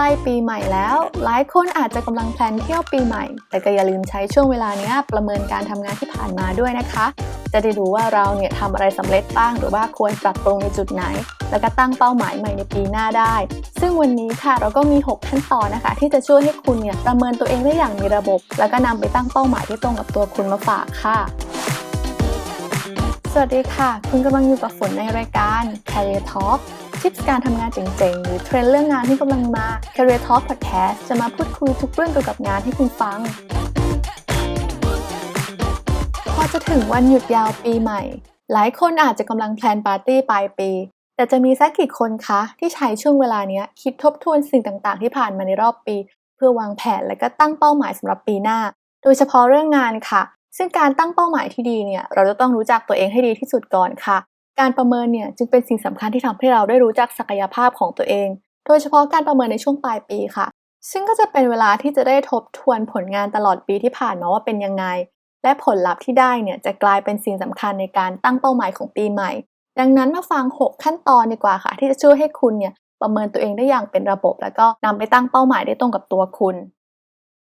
ล้ปีใหม่แล้ว หลายคนอาจจะกำลังแพลนเที่ยวปีใหม่ แต่ก็อย่าลืมใช้ช่วงเวลานี้ประเมินการทำงานที่ผ่านมาด้วยนะคะ จะได้รู้ว่าเราเนี่ยทำอะไรสำเร็จบ้าง หรือว่าควรปรับปรุงในจุดไหน แล้วก็ตั้งเป้าหมายใหม่ในปีหน้าได้ ซึ่งวันนี้ค่ะเราก็มี 6 ขั้นตอนนะคะ ที่จะช่วยให้คุณเนี่ยประเมินตัวเองได้อย่างมีระบบ แล้วก็นำไปตั้งเป้าหมายที่ตรงกับตัวคุณมาฝากค่ะสวัสดีค่ะ คุณกำลังอยู่กับฝนในรายการ Career Talk ทิปการทำงานเจ๋งๆ หรือเทรนด์เรื่องงานที่กำลังมา Career Talk Podcast จะมาพูดคุยทุกเรื่องเกี่ยวกับงานให้คุณฟัง พอจะถึงวันหยุดยาวปีใหม่ หลายคนอาจจะกำลังแพลนปาร์ตี้ปลายปี แต่จะมีสักกี่คนคะ ที่ใช้ช่วงเวลานี้คิดทบทวนสิ่งต่างๆ ที่ผ่านมาในรอบปี เพื่อวางแผนและก็ตั้งเป้าหมายสำหรับปีหน้า โดยเฉพาะเรื่องงานค่ะ ซึ่งการตั้งเป้าหมายที่ดีเนี่ยเราจะต้องรู้จักตัวเองให้ดีที่สุดก่อนค่ะ การประเมินเนี่ยจึงเป็นสิ่งสำคัญที่ทำให้เราได้รู้จักศักยภาพของตัวเอง โดยเฉพาะการประเมินในช่วงปลายปีค่ะ ซึ่งก็จะเป็นเวลาที่จะได้ทบทวนผลงานตลอดปีที่ผ่านมาว่าเป็นยังไง และผลลัพธ์ที่ได้เนี่ยจะกลายเป็นสิ่งสำคัญในการตั้งเป้าหมายของปีใหม่ ดังนั้นมาฟัง 6 ขั้นตอนดีกว่าค่ะ ที่จะช่วยให้คุณเนี่ยประเมินตัวเองได้อย่างเป็นระบบ แล้วก็นำไปตั้งเป้าหมายได้ตรงกับตัวคุณ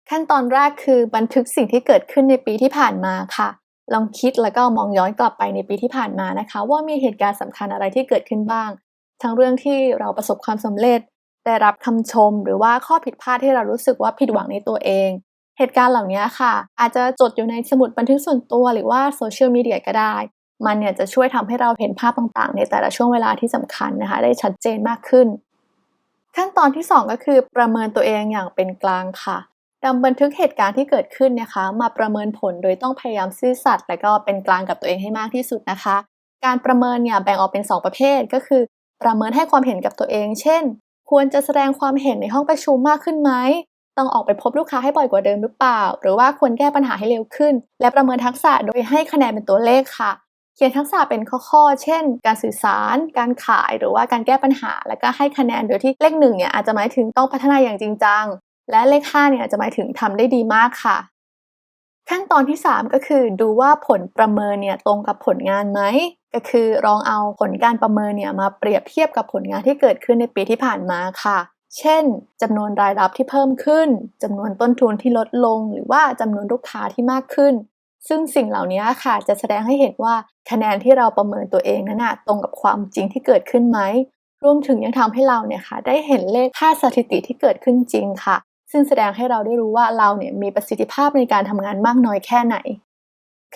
ขั้นตอนแรกคือบันทึกสิ่งที่เกิดขึ้นในปีที่ผ่านมาค่ะ ลองคิดแล้วก็มองย้อนกลับไปในปีที่ผ่านมานะคะ ว่ามีเหตุการณ์สำคัญอะไรที่เกิดขึ้นบ้าง ทั้งเรื่องที่เราประสบความสำเร็จ ได้รับคำชม หรือว่าข้อผิดพลาดที่เรารู้สึกว่าผิดหวังในตัวเอง เหตุการณ์เหล่านี้ค่ะ อาจจะจดอยู่ในสมุดบันทึกส่วนตัวหรือว่าโซเชียลมีเดียก็ได้ มันเนี่ยจะช่วยทำให้เราเห็นภาพต่างๆ ในแต่ละช่วงเวลาที่สำคัญนะคะ ได้ชัดเจนมากขึ้น ขั้นตอนที่ 2 ก็คือประเมินตัวเองอย่างเป็นกลางค่ะ นำบันทึกเหตุการณ์ที่เกิดขึ้นนะคะ มาประเมินผลโดยต้องพยายามซื่อสัตย์และก็เป็นกลางกับตัวเองให้มากที่สุดนะคะ การประเมินเนี่ยแบ่งออกเป็น 2 ประเภทก็คือ ประเมินให้ความเห็นกับตัวเอง เช่น ควรจะแสดงความเห็นในห้องประชุมมากขึ้นไหมต้องออกไปพบลูกค้าให้บ่อยกว่าเดิมหรือเปล่า หรือว่าควรแก้ปัญหาให้เร็วขึ้น และประเมินทักษะโดยให้คะแนนเป็นตัวเลขค่ะ เขียนทักษะเป็นข้อๆ เช่น การสื่อสาร การขาย หรือว่าการแก้ปัญหา แล้วก็ให้คะแนนโดยที่เลขหนึ่งเนี่ยอาจจะหมายถึงต้องพัฒนาอย่างจริงจัง และเลข5เนี่ยจะหมายถึงทำได้ดีมากค่ะ ขั้นตอนที่ 3 ก็คือดูว่าผลประเมินเนี่ยตรงกับผลงานไหม ก็คือลองเอาผลการประเมินเนี่ยมาเปรียบเทียบกับผลงานที่เกิดขึ้นในปีที่ผ่านมาค่ะ เช่นจำนวนรายรับที่เพิ่มขึ้นจำนวนต้นทุนที่ลดลง หรือว่าจำนวนลูกค้าที่มากขึ้น ซึ่งสิ่งเหล่านี้ค่ะจะแสดงให้เห็นว่าคะแนนที่เราประเมินตัวเองนั้นนะตรงกับความจริงที่เกิดขึ้นไหมรวมถึงยังทำให้เราเนี่ยค่ะได้เห็นเลขค่าสถิติที่เกิดขึ้นจริงค่ะ ซึ่งแสดงให้เราได้รู้ว่าเราเนี่ยมีประสิทธิภาพในการทำงานมากน้อยแค่ไหน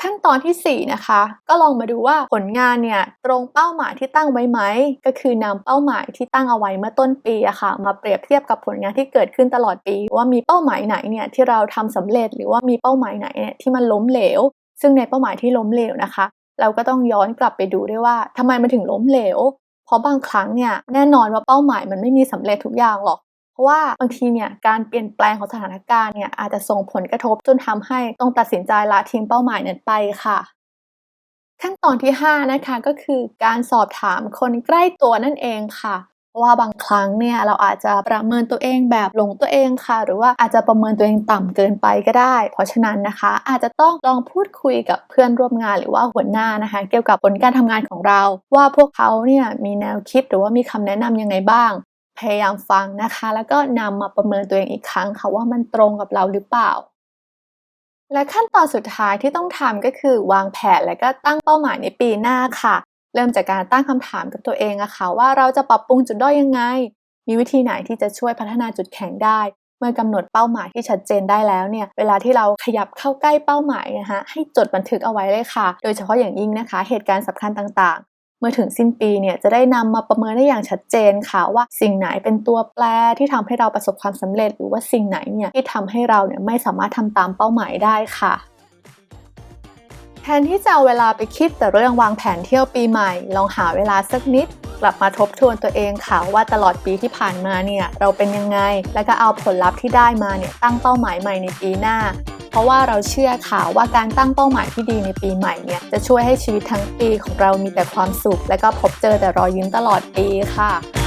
ขั้นตอนที่ 4 นะคะ ก็ลองมาดูว่าผลงานเนี่ยตรงเป้าหมายที่ตั้งไว้ไหม ก็คือนำเป้าหมายที่ตั้งเอาไว้เมื่อต้นปีอะค่ะ มาเปรียบเทียบกับผลงานที่เกิดขึ้นตลอดปี ว่ามีเป้าหมายไหนเนี่ยที่เราทำสำเร็จหรือว่ามีเป้าหมายไหนเนี่ยที่มันล้มเหลว ซึ่งในเป้าหมายที่ล้มเหลวนะคะ เราก็ต้องย้อนกลับไปดูด้วยว่าทำไมมันถึงล้มเหลวเพราะบางครั้งเนี่ยแน่นอนว่าเป้าหมายมันไม่มีสำเร็จทุกอย่างหรอก ราะว่าบางทีเนี่ยการเปลี่ยนแปลงของสถานการณ์เนี่ยอาจจะส่งผลกระทบจนทำให้ต้องตัดสินใจละทิ้งเป้าหมายนั้นไปค่ะ ขั้นตอนที่ 5 นะคะก็คือการสอบถามคนใกล้ตัวนั่นเองค่ะเพราะว่าบางครั้งเนี่ยเราอาจจะประเมินตัวเองแบบหลงตัวเองค่ะ หรือว่าอาจจะประเมินตัวเองต่ำเกินไปก็ได้ เพราะฉะนั้นนะคะ อาจจะต้องลองพูดคุยกับเพื่อนร่วมงานหรือว่าหัวหน้านะคะ เกี่ยวกับผลการทำงานของเรา ว่าพวกเขาเนี่ยมีแนวคิดหรือว่ามีคำแนะนำยังไงบ้าง พยายามฟังนะคะ แล้วก็นำมาประเมินตัวเองอีกครั้งค่ะว่ามันตรงกับเราหรือเปล่า และขั้นตอนสุดท้ายที่ต้องทำก็คือ วางแผนและก็ตั้งเป้าหมายในปีหน้าค่ะ เริ่มจากการตั้งคำถามกับตัวเองอะค่ะว่าเราจะปรับปรุงจุดด้อยยังไง มีวิธีไหนที่จะช่วยพัฒนาจุดแข็งได้ เมื่อกำหนดเป้าหมายที่ชัดเจนได้แล้วเนี่ย เวลาที่เราขยับเข้าใกล้เป้าหมายนะคะให้จดบันทึกเอาไว้เลยค่ะ โดยเฉพาะอย่างยิ่งนะคะ เหตุการณ์สำคัญต่าง เมื่อถึงสิ้นปีเนี่ยจะได้นำมาประเมินได้อย่างชัดเจนค่ะว่าสิ่งไหนเป็นตัวแปรที่ทำให้เราประสบความสำเร็จ หรือว่าสิ่งไหนเนี่ยที่ทำให้เราเนี่ยไม่สามารถทำตามเป้าหมายได้ค่ะแทนที่จะเอาเวลาไปคิดแต่เรื่องวางแผนเที่ยวปีใหม่ ลองหาเวลาสักนิด กลับมาทบทวนตัวเองค่ะว่าตลอดปีที่ผ่านมาเนี่ยเราเป็นยังไง แล้วก็เอาผลลัพธ์ที่ได้มาเนี่ยตั้งเป้าหมายใหม่ในปีหน้า เพราะว่าเราเชื่อค่ะว่าการตั้งเป้าหมายที่ดีในปีใหม่เนี่ยจะช่วยให้ชีวิตทั้งปีของเรามีแต่ความสุข และก็พบเจอแต่รอยยิ้มตลอดปีค่ะ